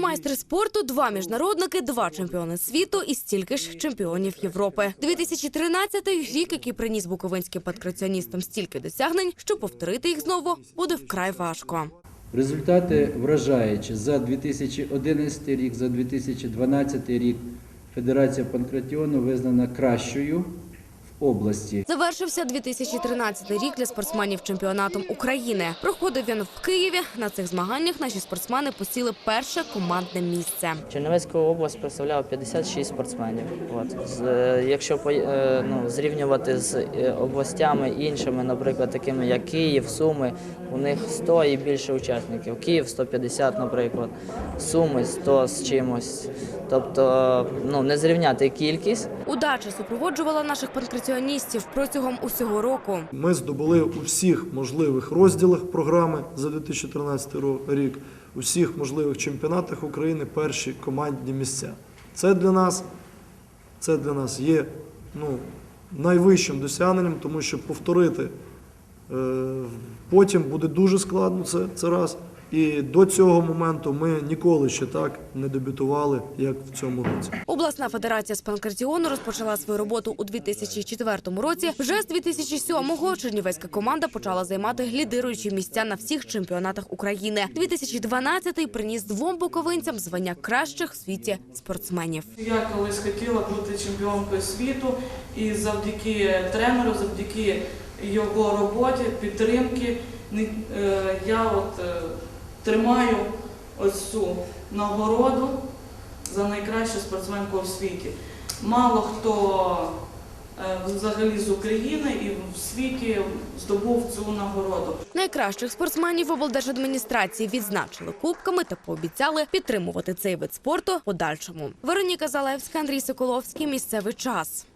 майстри спорту, два міжнародники, два чемпіони світу і стільки ж чемпіонів Європи. 2013 рік, який приніс буковинським панкраціоністам стільки досягнень, що повторити їх знову буде вкрай важко. Результати вражаючі за 2011 рік, за 2012 рік Федерація панкратіону визнана кращою області. Завершився 2013 рік для спортсменів чемпіонатом України. Проходив він в Києві. На цих змаганнях наші спортсмени посіли перше командне місце. Чернівецьку область представляв 56 спортсменів. От. З, е, якщо по- е, ну, зрівнювати з е, областями іншими, наприклад, такими як Київ, Суми, у них 100 і більше учасників. Київ 150, наприклад, Суми 100 з чимось. Тобто ну, не зрівняти кількість. Удача супроводжувала наших панкраціоністів протягом усього року. Ми здобули у всіх можливих розділах програми за 2013 рік, у всіх можливих чемпіонатах України перші командні місця. Це для нас, це для нас є ну, найвищим досягненням, тому що повторити е, потім буде дуже складно. Це, це раз. І до цього моменту ми ніколи ще так не дебютували, як в цьому році. Обласна федерація з панкратіону розпочала свою роботу у 2004 році. Вже з 2007-го чернівецька команда почала займати лідируючі місця на всіх чемпіонатах України. 2012-й приніс двом буковинцям звання кращих в світі спортсменів. Я колись хотіла бути чемпіонкою світу, і завдяки тренеру, завдяки його роботі, підтримки, е, я от е, тримаю ось цю нагороду за найкращу спортсменку у світі. Мало хто е, взагалі з України і в світі здобув цю нагороду. Найкращих спортсменів облдержадміністрації відзначили кубками та пообіцяли підтримувати цей вид спорту подальшому. Вероніка Залевська, Андрій Соколовський. Місцевий час.